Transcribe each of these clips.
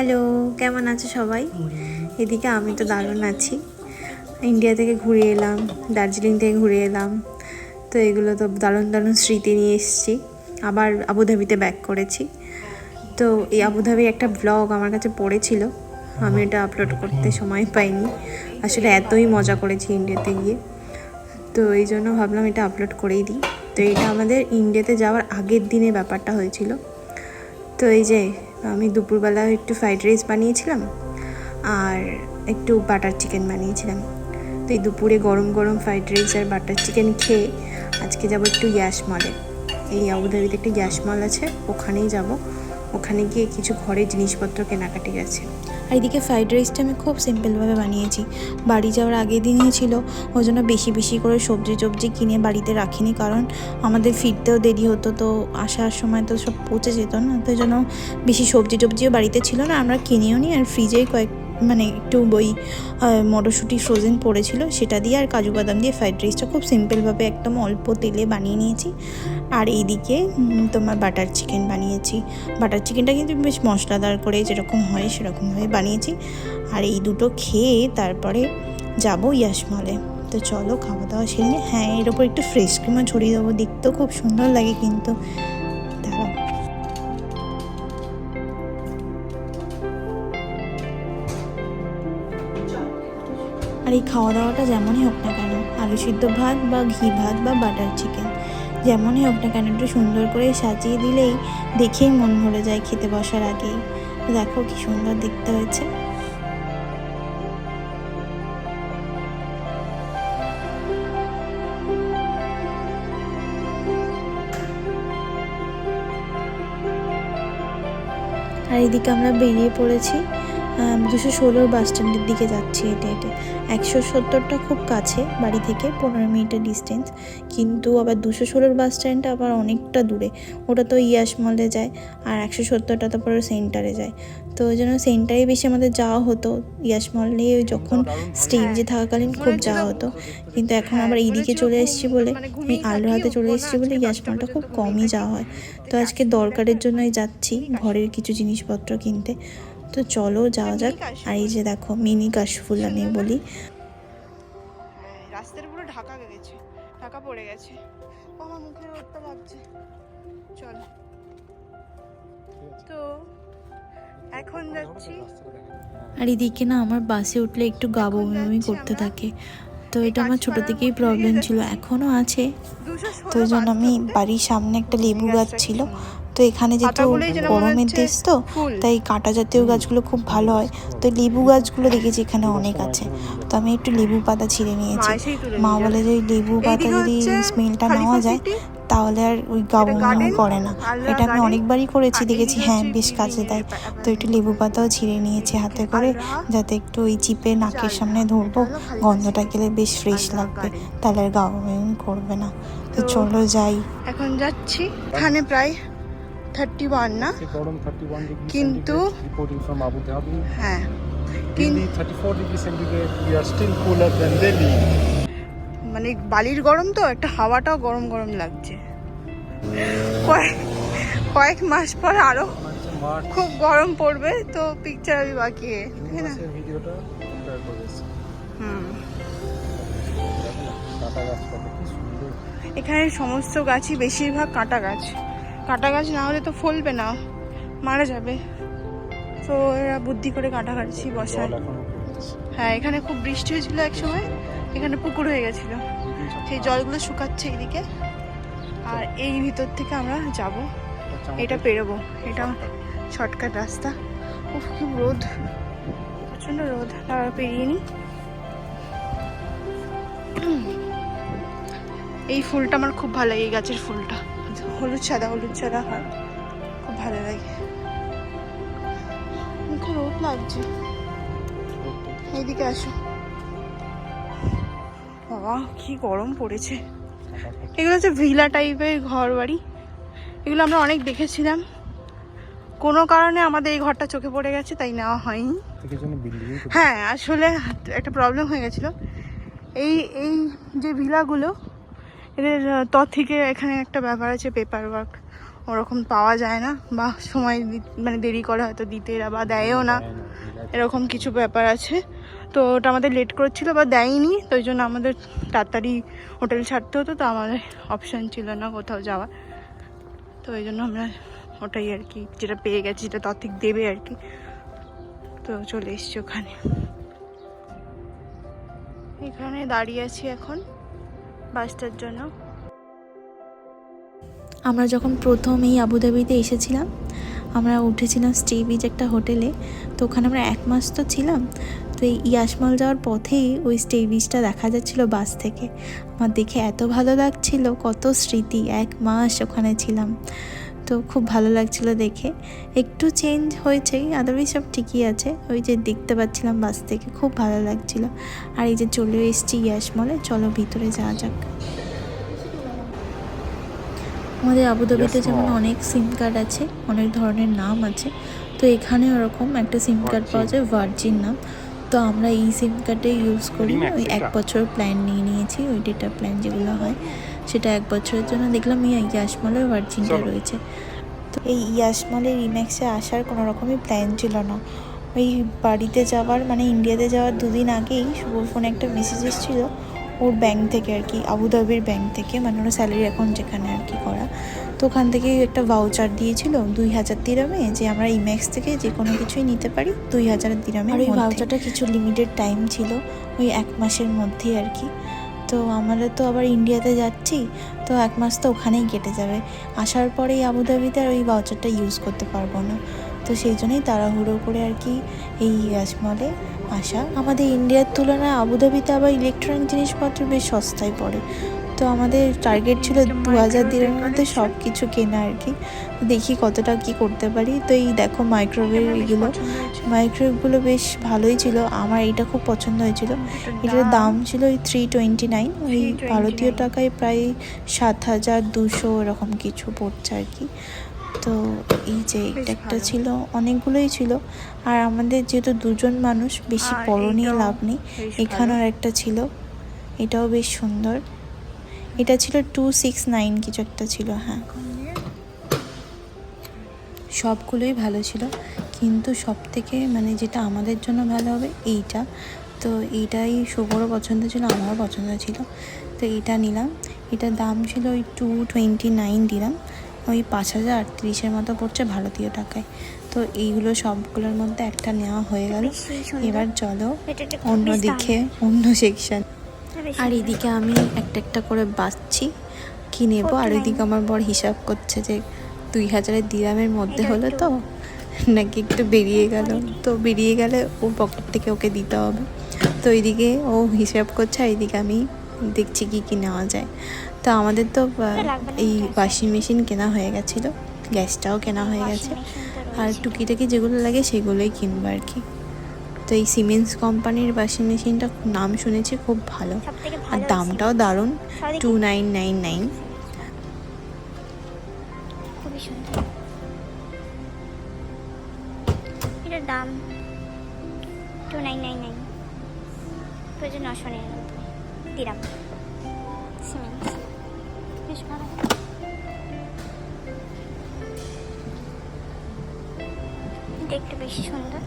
Hello কেমন আছো সবাই? এদিকে আমি তো দারুণ আছি। ইন্ডিয়া থেকে ঘুরে এলাম দার্জিলিং থেকে ঘুরে এলাম। তো এগুলো তো দারুণ দারুণ স্মৃতি নিয়ে এসেছি। আবার আবুধাবিতে ব্যাক করেছি। তো এই আবুধাবি একটা ব্লগ আমার কাছে পড়েছিল। আমি এটা আপলোড করতে সময় পাইনি। আসলে এতই মজা করেছি ইন্ডিয়াতে গিয়ে। তো এই জন্য ভাবলাম এটা আপলোড করেই দিই। তো এটা আমাদের ইন্ডিয়াতে যাওয়ার আগের দিনে ব্যাপারটা হয়েছিল। তো এই যে আমি দুপুরবেলা একটু ফ্রাইড রাইস বানিয়েছিলাম আর একটু বাটার চিকেন বানিয়েছিলাম। তো এই দুপুরে গরম গরম ফ্রাইড রাইস আর বাটার চিকেন খেয়ে আজকে যাব একটু গ্যাস মলে। এই আবুধাবিতে একটা গ্যাস মল আছে, ওখানেই যাব। ওখানে গিয়ে কিছু ঘরের জিনিসপত্র কেনাকাটি গেছে। আর এদিকে ফ্রাইড রাইসটা আমি খুব সিম্পলভাবে বানিয়েছি। বাড়ি যাওয়ার আগের দিনই ছিল ওই জন্য বেশি বেশি করে সবজি টবজি কিনে বাড়িতে রাখিনি কারণ আমাদের ফিরতেও দেরি হতো তো আসার সময় তো সব পচে যেত না তো জন্য বেশি সবজি টবজিও বাড়িতে ছিল না আমরা কিনেও নি আর ফ্রিজেই কয়েক মানে একটু আহ, মটরশুঁটি ফ্রোজেন পড়েছিল সেটা দিয়ে আর কাজু বাদাম দিয়ে ফ্রাইড রাইসটা খুব সিম্পলভাবে একদম অল্প তেলে বানিয়ে নিয়েছি। আর এইদিকে তোমার বাটার চিকেন বানিয়েছি। বাটার চিকেনটা কিন্তু বেশ মশলাদার করে যেরকম হয় সেরকমভাবে বানিয়েছি। আর এই দুটো খেয়ে তারপরে যাব ইয়াসমলে তো চলো খাওয়া দাওয়া সেরে। হ্যাঁ এর ওপর একটু ফ্রেশ ক্রিমও ছড়িয়ে দেবো। দেখতেও খুব সুন্দর লাগে কিন্তু। আর এই খাওয়া দাওয়াটা যেমনই হোক না কেন, আলু সিদ্ধ ভাত বা ঘি ভাত বা বাটার চিকেন যেমনই হোক না কেন, একটু সুন্দর করে সাজিয়ে দিলেই দেখেই মন ভরে যায় খেতে বসার আগেই। দেখো কি সুন্দর দেখতে হয়েছে। আর এদিকে আমরা বেরিয়ে পড়েছি। দুশো ষোলোর বাস স্ট্যান্ডের দিকে যাচ্ছি হেঁটে হেঁটে। একশো সত্তরটা খুব কাছে বাড়ি থেকে, পনেরো মিনিটের ডিস্টেন্স। কিন্তু আবার দুশো ষোলোর বাস স্ট্যান্ডটা আবার অনেকটা দূরে। ওটা তো ইয়াস মলে যায়, আর একশো সত্তরটা তারপরে সেন্টারে যায়। তো ওই জন্য সেন্টারে বেশি আমাদের যাওয়া হতো। ইয়াস মলে যখন স্টেজে থাকাকালীন খুব যাওয়া হতো। কিন্তু এখন আবার এইদিকে চলে এসেছি বলে, এই আলুহাতে চলে এসেছি বলে ইয়াস মলটা খুব কমই যাওয়া হয়। তো আজকে দরকারের জন্যই যাচ্ছি, ঘরের কিছু জিনিসপত্র কিনতে। তো চলো যাওয়া যাক। আর এই যে দেখো মিনি কাশফুল আমি বলি। হ্যাঁ, রাস্তার পুরো ঢাকা গেছে ঢাকা পড়ে গেছে। ও আমার মুখে রোদটা লাগছে চল। তো এখন যাচ্ছি। আর এদিকে না আমার বাসে উঠলে একটু গা বমি করতে থাকে। তো এটা আমার ছোট থেকেই প্রবলেম ছিল এখনও আছে। তো ওই জন্য আমি বাড়ির সামনে একটা লেবু গাছ ছিল। তো এখানে যেহেতু গরমের দেশ তো তাই কাঁটা জাতীয় গাছগুলো খুব ভালো হয়। তো লেবু গাছগুলো দেখেছি এখানে অনেক আছে। তো আমি একটু লেবু পাতা ছিঁড়ে নিয়েছি। মা বলে যে ওই লেবু পাতা যদি স্মেলটা নেওয়া যায় তাহলে আর ওই গাবো garden, করে না। এটা আমি অনেকবারই করেছি দেখেছি। হ্যাঁ বেশ কাজে বিভিন্ন দেয়। তো একটু লেবু পাতাও ছিঁড়ে নিয়েছি হাতে করে যাতে একটু ওই চিপে নাকের সামনে ধরবো। গন্ধটা গেলে বেশ ফ্রেশ লাগবে। তাহলে আর গাবো করবে না। তো তো- চলো যাই। এখন যাচ্ছি। এখানে প্রায় থার্টি ওয়ান না The bottom 31 degrees কিন্তু. হ্যাঁ। Delhi 34 degrees centigrade. We are still cooler than Delhi. মানে বালির গরম তো একটা হাওয়াটাও গরম গরম লাগছে। কয়েক মাস পর আরও খুব গরম পড়বে তো পিকচার আমি বাকি তাই না? ভিডিওটা হুম। এখানে সমস্ত গাছই বেশিরভাগ কাঁটা গাছ। কাঁটা গাছ না হলে তো ফলবে না, মারা যাবে। তো এরা বুদ্ধি করে কাঁটা জল বসায়। হ্যাঁ এখানে খুব বৃষ্টি হয়েছিল এক সময়, এখানে পুকুর হয়ে গেছিল। সেই জলগুলো শুকাচ্ছে এইদিকে। আর এই ভিতর থেকে আমরা যাব। এটা পেরোবো। এটা শর্টকাট রাস্তা। উফ, কি রোদ। প্রচণ্ড রোদ। তারা পেরিয়ে নি। এই ফুলটা আমার খুব ভালো লাগে, এই গাছের ফুলটা। হলুদ সাদা হলুদ সাদা হয় খুব ভালো লাগে। মুখে রোদ লাগছে। এইদিকে আসো। বাবা কি গরম পড়েছে। এগুলো হচ্ছে ভিলা টাইপের ঘর বাড়ি এগুলো আমরা অনেক দেখেছিলাম। কোনো কারণে আমাদের এই ঘরটা চোখে পড়ে গেছে তাই নেওয়া হয়নি। হ্যাঁ আসলে একটা প্রবলেম হয়ে গেছিল। এই এই যে ভিলাগুলো এদের ত থেকে এখানে একটা ব্যাপার আছে পেপার ওয়ার্ক ওরকম পাওয়া যায় না বা সময় মানে দেরি করে হয়তো দিতে এরা বা দেয়ও না এরকম কিছু ব্যাপার আছে। তো ওটা আমাদের লেট করছিল বা দেয়নি তো ওই জন্য আমাদের তাড়াতাড়ি হোটেল ছাড়তে হতো তো আমাদের অপশান ছিল না কোথাও যাওয়ার তো ওই জন্য আমরা ওটাই আর কি যেটা পেয়ে গেছি যেটা তথিক দেবে আর কি তো চলে এসছি ওখানে। এখানে দাঁড়িয়ে আছি এখন। বাসটার জন্য। আমরা যখন প্রথম এই আবুধাবিতে এসেছিলাম, আমরা উঠেছিলাম স্টে বিচ একটা হোটেলে, তো ওখানে আমরা এক মাস তো ছিলাম, তো এই ইয়াসমল যাওয়ার পথেই ওই স্টে বিচটা দেখা যাচ্ছিল বাস থেকে। আমার দেখে এত ভালো লাগছিল, কত স্মৃতি, এক মাস ওখানে ছিলাম। তো খুব ভালো লাগছিল দেখে। একটু চেঞ্জ হয়েছে আদারওয়াইজ সব ঠিকই আছে। ওই যে দেখতে পাচ্ছিলাম বাস থেকে খুব ভালো লাগছিল। আর এই যে চলে এসেছি ইয়াসমলে চলো ভিতরে যাওয়া যাক। আমাদের আবুধাবিতে যেমন অনেক সিম কার্ড আছে অনেক ধরনের নাম আছে তো এখানে ওরকম একটা সিম কার্ড পাওয়া যায় ভার্জিন নাম। তো আমরা এই সিম কার্ডে ইউজ করি। ওই এক বছর প্ল্যান নিয়ে নিয়েছি ওই ডেটা প্ল্যান যেগুলো হয়। সেটা এক বছরের জন্য। দেখলাম এই ইয়াসমলের ভার্জিনটা রয়েছে। তো এই ইয়াসমলের রিম্যাক্সে আসার কোনো রকমই প্ল্যান ছিল না। ওই বাড়িতে যাওয়ার মানে ইন্ডিয়াতে যাওয়ার দুদিন আগেই শুভর ফোনে একটা মেসেজ এসেছিল ওর ব্যাংক থেকে আর কি আবুধাবির ব্যাংক থেকে মানে ওর স্যালারি অ্যাকাউন্ট যেখানে আর কি করা। তো ওখান থেকে একটা ভাউচার দিয়েছিল দুই হাজার দিরামে যে আমরা ইম্যাক্স থেকে যে কোনো কিছুই নিতে পারি দুই হাজার দিরামে আর ওই ভাউচারটা কিছু লিমিটেড টাইম ছিল ওই এক মাসের মধ্যেই আর কি। তো আমরা তো আবার ইন্ডিয়াতে যাচ্ছি, তো এক মাস তো ওখানেই কেটে যাবে। আসার পরেই আবুধাবিতে আর ওই ভাউচারটা ইউজ করতে পারব না। তো সেই জন্যই তাড়াহুড়ো করে আর কি এই ইয়াসমলে আসা। আমাদের ইন্ডিয়ার তুলনায় আবুধাবিতে আবার ইলেকট্রনিক জিনিসপত্র বেশ সস্তায় পড়ে। তো আমাদের টার্গেট ছিল দু হাজার দিনের মধ্যে সব কিছু কেনা আর কি। দেখি কতটা কি করতে পারি। তো এই দেখো মাইক্রোওয়েভ এগুলো। মাইক্রোওয়েভগুলো বেশ ভালোই ছিল। আমার এইটা খুব পছন্দ হয়েছিল। এটার দাম ছিল ওই থ্রি টোয়েন্টি নাইন ওই ভারতীয় টাকায় প্রায় সাত হাজার দুশো এরকম কিছু পড়ছে আর কি। তো এই যে এটা একটা ছিল। অনেকগুলোই ছিল। আর আমাদের যেহেতু দুজন মানুষ বেশি বড় নিয়ে লাভ নেই। এখানেও একটা ছিল। এটাও বেশ সুন্দর। এটা ছিল টু সিক্স নাইন কিছু একটা ছিল হ্যাঁ। সবগুলোই ভালো ছিল কিন্তু সব থেকে মানে যেটা আমাদের জন্য ভালো হবে এইটা। তো এইটাই শুভরও পছন্দ ছিল আমারও পছন্দ ছিল। তো এইটা নিলাম। এটার দাম ছিল ওই টু টোয়েন্টি নাইন দিলাম। ওই পাঁচ হাজার আটত্রিশের মতো পড়ছে ভারতীয় টাকায়। তো এইগুলো সবগুলোর মধ্যে একটা নেওয়া হয়ে গেল। এবার চলো অন্য দিকে অন্য সেকশন আর এদিকে আমি একটা একটা করে বাঁচছি কি নেব? আর ওইদিকে আমার বর হিসাব করছে যে দুই হাজারের দিরামের মধ্যে হলো তো নাকি একটু বেরিয়ে গেল। তো বেরিয়ে গেলে ও পকেট থেকে ওকে দিতে হবে। তো এইদিকে ও হিসাব করছে আর এইদিকে আমি দেখছি কি কি নেওয়া যায়। তো আমাদের তো এই ওয়াশিং মেশিন কেনা হয়ে গেছিল গ্যাসটাও কেনা হয়ে গেছে। আর টুকিটাকি যেগুলো লাগে সেগুলোই কিনবো আর কি। তো এই সিমেন্স কোম্পানির ওয়াশিং মেশিনটা নাম শুনেছি খুব ভালো। আর দামটাও দারুণ টু নাইন নাইন নাইন খুবই সুন্দর। এটার দাম টু নাইন নাইন নাইন প্রয়োজন নশো নিরানব্বই। দিলাম সিমেন্ট বেশ ভালো। একটু বেশি সুন্দর।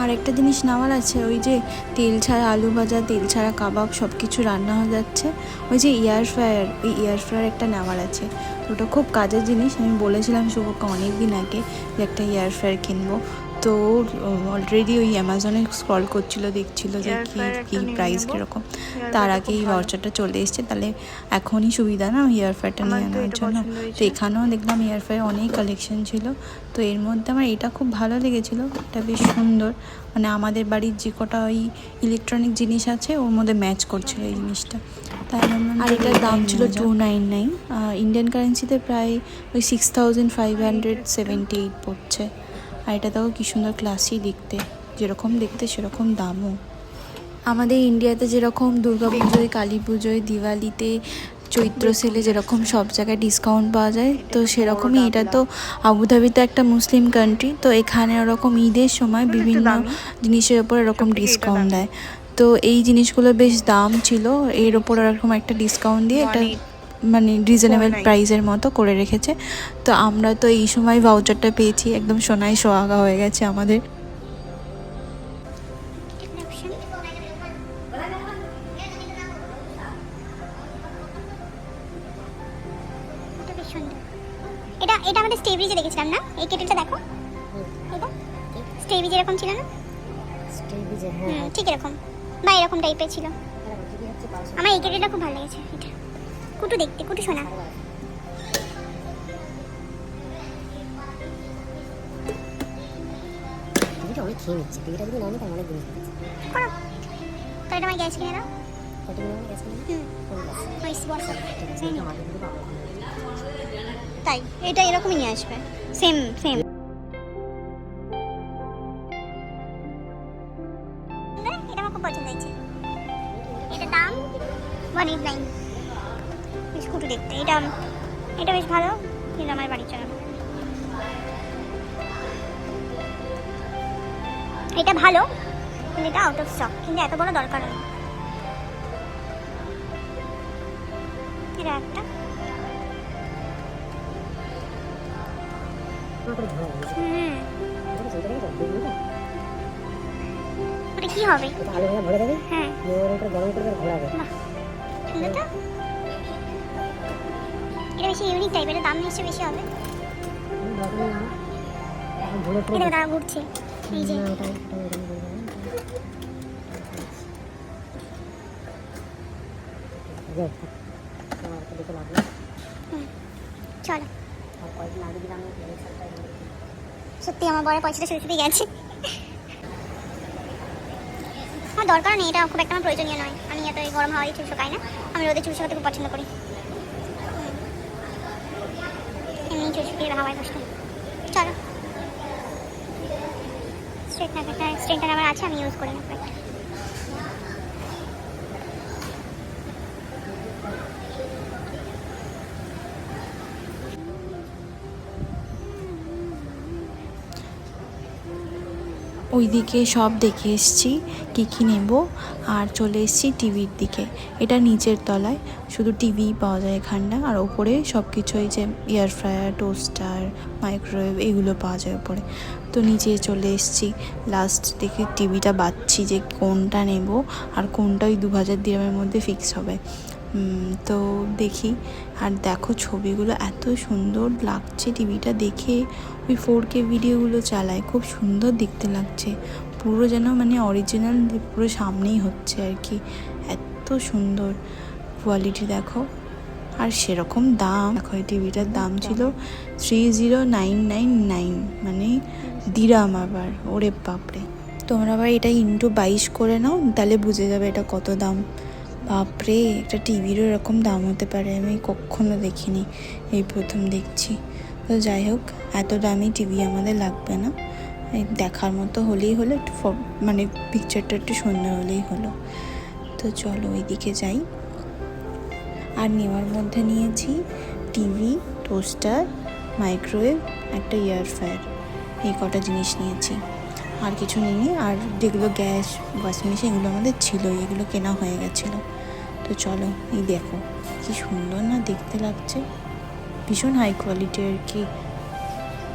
আর একটা জিনিস নেওয়ার আছে, ওই যে তেল ছাড়া আলু ভাজা, তেল ছাড়া কাবাব সব কিছু রান্না হয়ে যাচ্ছে। ওই যে এয়ার ফ্রায়ার ওই এয়ার ফ্রায়ার একটা নেওয়ার আছে। ওটা খুব কাজের জিনিস, আমি বলেছিলাম শুভকে অনেক দিন আগে যে একটা এয়ার ফ্রায়ার কিনবো। তো অলরেডি ওই অ্যামাজনে স্ক্রল করছিল দেখছিল যে কি কি প্রাইস কীরকম। তার আগে এই ভাউচারটা চলে এসছে তাহলে এখনই সুবিধা না এয়ার ফ্রায়ারটা নিয়ে এটা জন্য? তো এখানেও দেখলাম এয়ার ফ্রায়ার অনেক কালেকশন ছিল। তো এর মধ্যে আমার এটা খুব ভালো লেগেছিলো এটা বেশ সুন্দর। মানে আমাদের বাড়ির যে কটা ওই ইলেকট্রনিক জিনিস আছে ওর মধ্যে ম্যাচ করছিল এই জিনিসটা। তাই আর এটার দাম ছিল টু নাইন নাইন ইন্ডিয়ান কারেন্সিতে প্রায় ওই six thousand five hundred seventy eight পড়ছে। আর এটা দেখো কি সুন্দর ক্লাসি দেখতে। যেরকম দেখতে সেরকম দামও। আমাদের ইন্ডিয়াতে যেরকম দুর্গা পুজোয় কালী পুজোয় দিওয়ালিতে চৈত্র সেলে যেরকম সব জায়গায় ডিসকাউন্ট পাওয়া যায় তো সেরকমই এটা তো আবুধাবিতে একটা মুসলিম কান্ট্রি তো এখানে ওরকম ঈদের সময় বিভিন্ন জিনিসের ওপর এরকম ডিসকাউন্ট দেয়। তো এই জিনিসগুলো বেশ দাম ছিল এর ওপর এরকম একটা ডিসকাউন্ট দিয়ে অনেক মানে রিজনেবল। প্রাইসের মতো করে রেখেছে। তো আমরা তো এই সময় ভাউচারটা পেয়েছি। একদম সোনায় সোহাগা হয়ে গেছে আমাদের। এটা এটা এটা আমাদের স্টেব্রিজে দেখেছিলাম না? এই কেটেলটা দেখো। এটা? এরকম ছিল না? হুম ঠিক এরকম। বা এরকম টাইপের ছিল। আমার এই কেটেলটা খুব ভালো লেগেছে এটা। কুটু দেখতে কুটু শোনা অনেক খেয়ে নিচ্ছে। টিভিটা যদি না নিই তাহলে অনেক জিনিস করো। তো এটা আমার গ্যাস কিনে দাও। কত মিনিট কোন পাবো তাই এটা এরকমই নিয়ে আসবে। Same same. এটা আমার খুব পছন্দ হয়েছে। এটা দাম ওয়ান এইট নাইন বেশ কুটু দেখতে। এটা এটা বেশ ভালো কিন্তু আমার বাড়ির জন্য। এটা ভালো কিন্তু এটা আউট অফ স্টক কিন্তু এত বড় দরকার নেই এটা একটা। হুম। কি হবে? আলু ভাজা ভরে দেবে? হ্যাঁ। গরম করে ঘোরাবে। সুন্দর তো। এটা বেশি ইউনিক টাইপের দাম নিশ্চয়ই বেশি হবে। দেখো দাঁড়া ঘুরছে এই যে। সত্যি আমার বড় পয়সাটা ছুটে ছুটে গেছে। আমার দরকার নেই, এটা খুব একটা আমার প্রয়োজনীয় নয়। আমি এত গরম হাওয়ায় চুল শুকাই না। আমি রোদে চুল শুকাতে খুব পছন্দ করি হুম। এমনি চুল। শুকিয়ে হাওয়ায় চলো স্ট্রেটনারটা স্ট্রেটনার আবার আছে আমি ইউজ করি না একটা ওইদিকে সব দেখে এসছি, কী কী নেব, আর চলে এসছি টিভির দিকে। এটা নিচের তলায়, শুধু টিভি পাওয়া যায় এখানটা, আর ওপরে সব কিছু এই যে এয়ার ফ্রায়ার টোস্টার মাইক্রোওয়েভ এগুলো পাওয়া যায় ওপরে। তো নিচে চলে এসছি লাস্ট দেখে টিভিটা বাচ্ছি যে কোনটা নেব, আর কোনটা ওই দু হাজার দিরামের মধ্যে ফিক্স হবে। তো দেখি। আর দেখো ছবিগুলো এত সুন্দর লাগছে টিভিটা দেখে। ওই ফোর কে ভিডিওগুলো চালায় খুব সুন্দর দেখতে লাগছে। পুরো যেন মানে অরিজিনাল পুরো সামনেই হচ্ছে আর কি। এত সুন্দর কোয়ালিটি দেখো। আর সেরকম দাম দেখো এই টিভিটার দাম ছিল three zero nine nine nine মানে দিরাম আবার ওরে বাপরে। তোমরা আবার এটা ইন্টু বাইশ করে নাও তাহলে বুঝে যাবে এটা কত দাম। বাপরে, একটা টিভিরও এরকম দাম হতে পারে, আমি কখনো দেখিনি এই প্রথম দেখছি। তো যাই হোক, এত দামি টিভি আমাদের লাগবে না। দেখার মতো হলেই হলো, একটু মানে পিকচারটা একটু সুন্দর হলেই হলো। তো চলো ওইদিকে যাই। আর নেওয়ার মধ্যে নিয়েছি টিভি টোস্টার মাইক্রোওয়েভ একটা ফ্রায়ার এই কটা জিনিস নিয়েছি। আর কিছু নিইনি, আর যেগুলো গ্যাস ওয়াশিং মেশিন এগুলো আমাদের ছিলই, এগুলো কেনা হয়ে গেছিল। তো চলো, এই দেখো, কি সুন্দর না দেখতে লাগছে। ভীষণ হাই কোয়ালিটি আর কি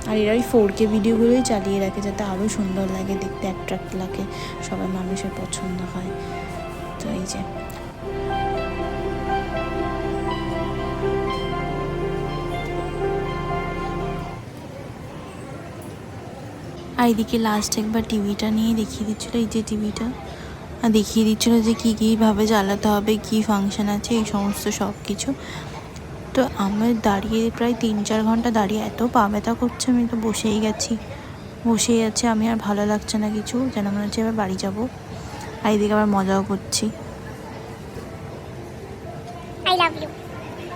আর এরা ওই ফোর কে ভিডিওগুলোই চালিয়ে রাখে, যাতে আরও সুন্দর লাগে, দেখতে অ্যাট্রাক্ট লাগে, সবাই মানুষের পছন্দ হয়। তো এই যে। আর এদিকে লাস্ট একবার টিভিটা নিয়ে দেখিয়ে দিচ্ছিল, এই যে টিভিটা দেখিয়ে দিচ্ছিল যে কী কীভাবে জ্বালাতে হবে কী ফাংশন আছে এই সমস্ত সব কিছু তো আমার দাঁড়িয়ে প্রায় তিন চার ঘণ্টা দাঁড়িয়ে এত পা ব্যথা করছে আমি তো বসেই গেছি। বসেই আছে আমি আর ভালো লাগছে না কিছু যেন মনে হচ্ছে এবার বাড়ি যাব। আর এদিকে আবার মজাও করছি। I love you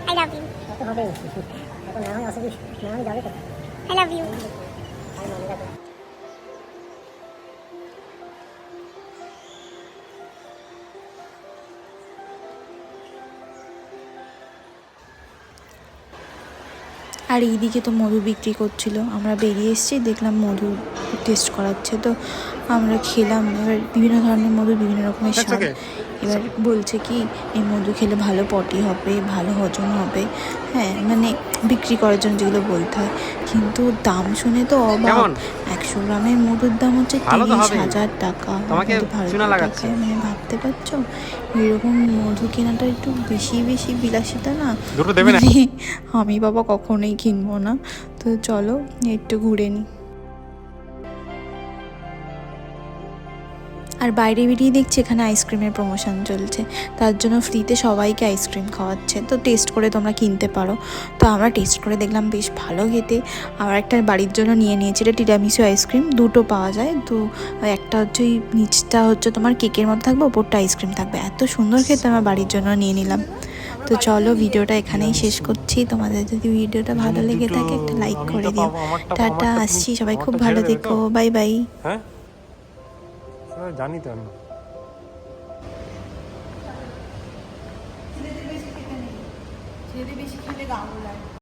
I love you কত হবে এখন না হয় অসুবিধা না হয় যাবে আই লাভ ইউ আর এইদিকে তো মধু বিক্রি করছিল। আমরা বেরিয়ে এসেছি দেখলাম মধু টেস্ট করাচ্ছে। তো আমরা খেলাম এবার বিভিন্ন ধরনের মধু বিভিন্ন রকমের স্বাদ. এবার বলছে কি এই মধু খেলে ভালো পটি হবে ভালো হজম হবে। হ্যাঁ মানে বিক্রি করার জন্য যেগুলো বলতে হয়। কিন্তু দাম শুনে তো অবাক। একশো গ্রামের মধুর দাম হচ্ছে তিরিশ হাজার টাকা। ভারতীয়। টাকায় মানে ভাবতে পারছ? এরকম মধু কেনাটা একটু বেশি বেশি বিলাসিতা না? না? মানে আমি বাবা কখনোই কিনবো না। তো চলো একটু ঘুরে নিই আর বাইরে বেরিয়ে দেখছি এখানে আইসক্রিমের প্রমোশন চলছে। তার জন্য ফ্রিতে সবাইকে আইসক্রিম খাওয়াচ্ছে। তো টেস্ট করে তোমরা কিনতে পারো। তো আমরা টেস্ট করে দেখলাম বেশ ভালো খেতে। আর একটা বাড়ির জন্য নিয়ে নিয়েছি এটা টিরামিসু আইসক্রিম। দুটো পাওয়া যায়। তো একটা হচ্ছে ওই নিচটা হচ্ছে তোমার কেকের মতো থাকবে ওপরটা আইসক্রিম থাকবে। এত সুন্দর খেতে আমার বাড়ির জন্য নিয়ে নিলাম। তো চলো ভিডিওটা এখানেই শেষ করছি। তোমাদের যদি ভিডিওটা ভালো লেগে থাকে একটা লাইক করে দিও। টাটা আসছি। সবাই খুব ভালো দেবে বাই বাই হ্যাঁ? জানি তো আমি। বেশি খেলে গা গোলায়